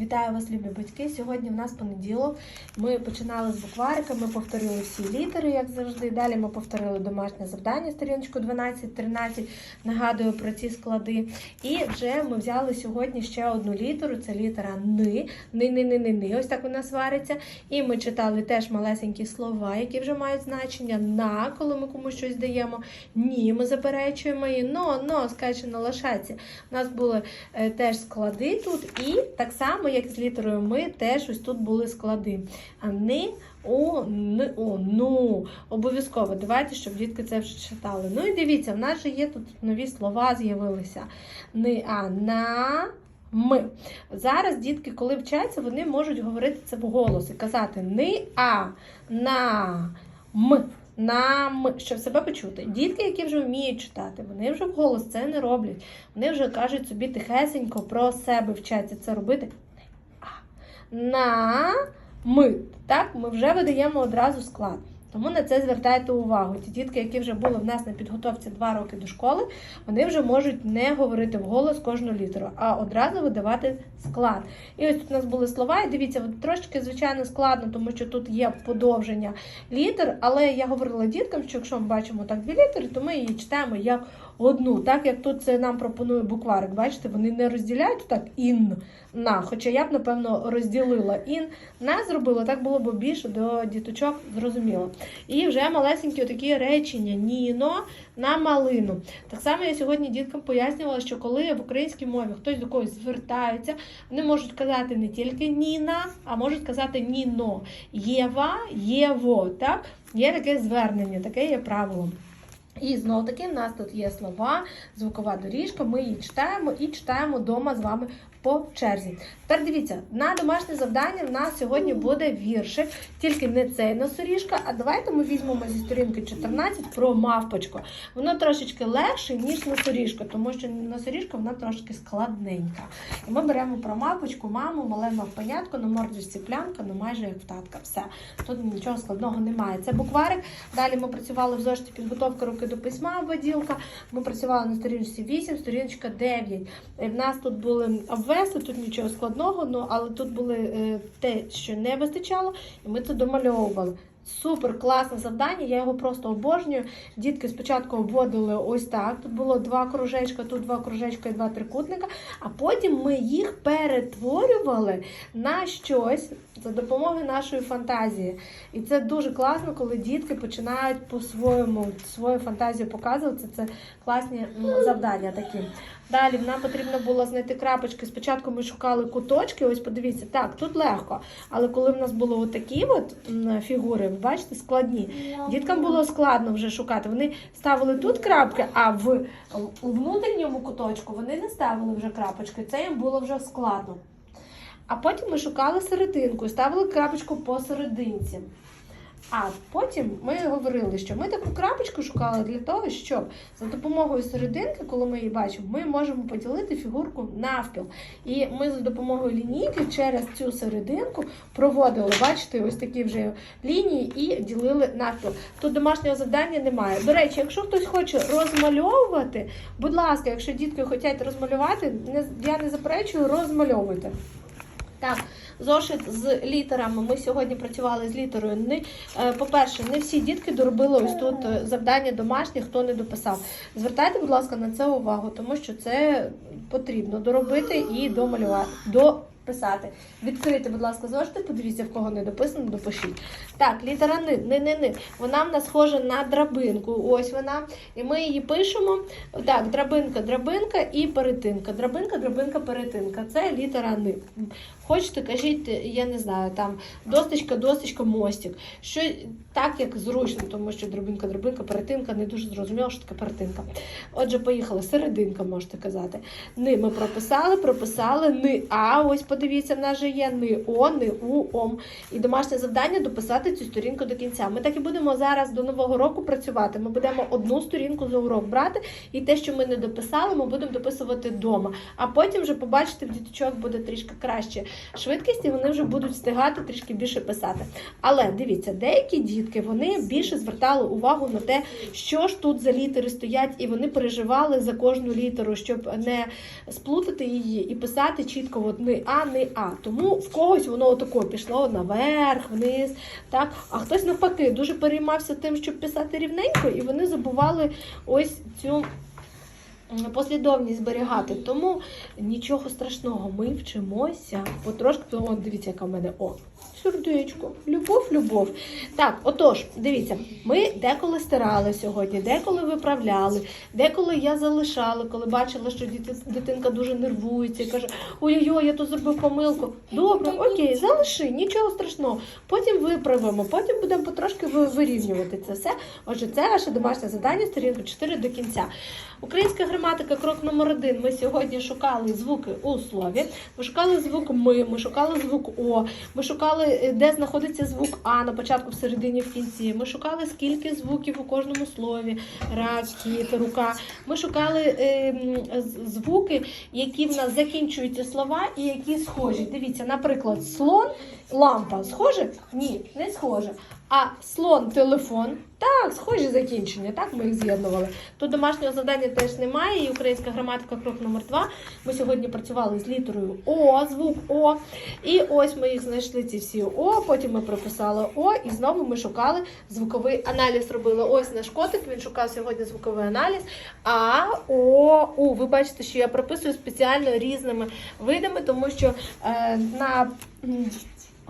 Вітаю вас, любі батьки. Сьогодні в нас понеділок. Ми починали з букварика, ми повторили всі літери, як завжди. Далі ми повторили домашнє завдання, сторіночку 12-13. Нагадую про ці склади. І вже ми взяли сьогодні ще одну літеру. Це літера Ни. Ни, ни, ни, ни, ни. Ось так вона свариться. І ми читали теж малесенькі слова, які вже мають значення. На, коли ми комусь щось даємо. Ні, ми заперечуємо і но, но, скаче на. У нас були е, теж склади тут, і так само, як з літерою ми, теж ось тут були склади. А ни, о, н, о, ну. Обов'язково. Давайте, щоб дітки це вже читали. Ну і дивіться, в нас же є тут нові слова з'явилися. Ни, а, на. Ми. Зараз дітки, коли вчаться, вони можуть говорити це вголос і казати ни, а, на, м. Нам, щоб себе почути. Дітки, які вже вміють читати, вони вже вголос це не роблять. Вони вже кажуть собі тихесенько про себе вчаться це робити. На ми. Так, ми вже видаємо одразу склад. Тому на це звертайте увагу. Ті дітки, які вже були в нас на підготовці 2 роки до школи, вони вже можуть не говорити вголос кожну літеру, а одразу видавати склад. І ось тут у нас були слова, і дивіться, трошки, звичайно, складно, тому що тут є подовження літер, але я говорила діткам, що якщо ми бачимо так дві літери, то ми її читаємо як одну. Так як тут це нам пропонує букварик. Бачите, вони не розділяють так ін на. Хоча я б, напевно, розділила ін на зробила, так було б більше до діточок зрозуміло. І вже малесенькі такі речення ніно на малину. Так само я сьогодні діткам пояснювала, що коли в українській мові хтось до когось звертається, вони можуть казати не тільки ніна, а можуть казати ніно. Єва, єво. Так? Є таке звернення, таке є правило. І знову таки в нас тут є слова, звукова доріжка, ми її читаємо і читаємо вдома з вами по черзі. Тепер дивіться, на домашнє завдання в нас сьогодні буде віршик, тільки не цей носоріжка, а давайте ми візьмемо зі сторінки 14 про мавпочку. Воно трошечки легше, ніж носоріжка, тому що носоріжка вона трошки складненька. І ми беремо про мавпочку, маму, мале мавпенятко, на мордочці плямка, ну майже як в татка. Все. Тут нічого складного немає. Це букварик. Далі ми працювали в зошиті підготовка руки до письма, воділка. Ми працювали на сторінці 8, сторіночка 9. І в нас тут були обвесли, тут нічого складного, ну, але тут були е, те, що не вистачало, і ми це домальовували. Супер класне завдання, я його просто обожнюю. Дітки спочатку обводили ось так. Тут було два кружечка, тут два кружечка і два трикутника, а потім ми їх перетворювали на щось за допомогою нашої фантазії. І це дуже класно, коли дітки починають по-своєму свою фантазію показувати. Це, класні завдання такі. Далі нам потрібно було знайти крапочки. Спочатку ми шукали куточки. Ось подивіться, так, тут легко. Але коли в нас були отакі от фігури, ви бачите, складні. Діткам було складно вже шукати. Вони ставили тут крапки, а в у внутрішньому куточку вони не ставили вже крапочки. Це їм було вже складно. А потім ми шукали серединку і ставили крапочку посерединці. А потім ми говорили, що ми таку крапочку шукали для того, щоб за допомогою серединки, коли ми її бачимо, ми можемо поділити фігурку навпіл. І ми за допомогою лінійки через цю серединку проводили, бачите, ось такі вже лінії і ділили навпіл. Тут домашнього завдання немає. До речі, якщо хтось хоче розмальовувати, будь ласка, якщо дітки хочуть розмалювати, не, я не заперечую, розмальовуйте. Так, зошит з літерами. Ми сьогодні працювали з літерою. Е, по-перше, не всі дітки доробили ось тут е, завдання домашні, хто не дописав. Звертайте, будь ласка, на це увагу, тому що це потрібно доробити і домалювати. Дописати. Відкрийте, будь ласка, зошити, подивіться, в кого не дописано, допишіть. Так, літера ни, ни, ни, ни. Вона в нас схожа на драбинку. Ось вона. І ми її пишемо. Так, драбинка, драбинка і перетинка. Драбинка, драбинка, перетинка. Це літера ни. Хочете, кажіть, я не знаю, там досточка, досточка, мостик. Що так, як зручно, тому що драбинка, драбинка, перетинка, не дуже зрозуміло, що таке перетинка. Отже, поїхали. Серединка, можете казати. Ни ми прописали, прописали, ни а. Ось подивіться, в нас же є ни о, ни у, ом. І домашнє завдання дописати цю сторінку до кінця. Ми так і будемо зараз до нового року працювати. Ми будемо одну сторінку за урок брати, і те, що ми не дописали, ми будемо дописувати вдома. А потім вже побачите, в діточок буде трішки краще швидкість, і вони вже будуть встигати трішки більше писати. Але дивіться, деякі дітки вони більше звертали увагу на те, що ж тут за літери стоять, і вони переживали за кожну літеру, щоб не сплутати її і писати чітко от ни а, Не А. Тому в когось воно отако пішло наверх, вниз. Так? А хтось навпаки дуже переймався тим, щоб писати рівненько, і вони забували ось цю послідовність зберігати. Тому нічого страшного, ми вчимося потрошки. О, дивіться, яка в мене о. Сердечко, любов, любов. Так, отож, дивіться, ми деколи стирали сьогодні, деколи виправляли, деколи я залишала, коли бачила, що дитинка дуже нервується і каже: ой-ой-ой, я тут зробив помилку. Добре, окей, залиши, нічого страшного. Потім виправимо, потім будемо потрошки ви- вирівнювати це все. Отже, це ваше домашнє завдання, сторінка 4 до кінця. Українська граматика, крок номер один. Ми сьогодні шукали звуки у слові. Ми шукали звук ми, ми шукали звук О, ми шукали, е, де знаходиться звук А на початку, в середині, в кінці. Ми шукали, скільки звуків у кожному слові. Ра, кіт, рука. Ми шукали е, звуки, які в нас закінчуються слова і які схожі. Дивіться, наприклад, слон, лампа. Схоже? Ні, не схоже. А слон, телефон. Так, схожі закінчення, так ми їх з'єднували. Тут домашнього завдання теж немає. І українська граматика крок номер два. Ми сьогодні працювали з літерою О, звук О. І ось ми їх знайшли ці всі О. Потім ми прописали О, і знову ми шукали звуковий аналіз. Робили ось наш котик. Він шукав сьогодні звуковий аналіз. А, О, У. Ви бачите, що я прописую спеціально різними видами, тому що е, на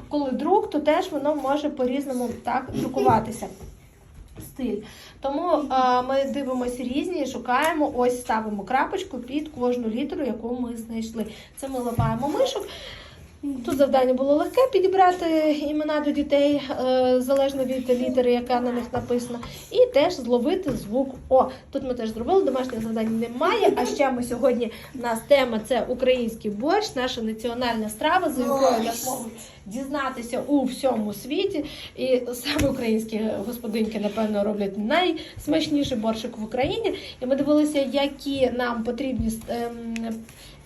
коли друк, то теж воно може по-різному так друкуватися. Стиль. Тому е, ми дивимося різні, шукаємо, ось ставимо крапочку під кожну літеру, яку ми знайшли. Це ми лапаємо мишок. Тут завдання було легке підібрати імена до дітей е, залежно від літери, яка на них написана, і теж зловити звук О. Тут ми теж зробили, домашнє завдання немає. А ще ми сьогодні у нас тема це український борщ, наша національна страва, за якою нас можуть дізнатися у всьому світі. І саме українські господинки, напевно, роблять найсмачніший борщик в Україні. І ми дивилися, які нам потрібні. ем,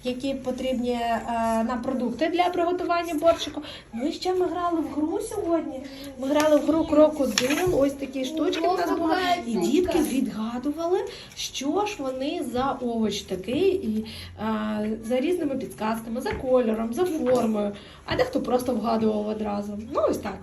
які потрібні е, нам продукти для приготування борщику. Ну і ще ми грали в гру сьогодні. Ми грали в гру крокодил, ось такі штучки в нас були. І дітки відгадували, що ж вони за овоч такий, і е, за різними підсказками, за кольором, за формою. А дехто просто вгадував одразу. Ну ось так.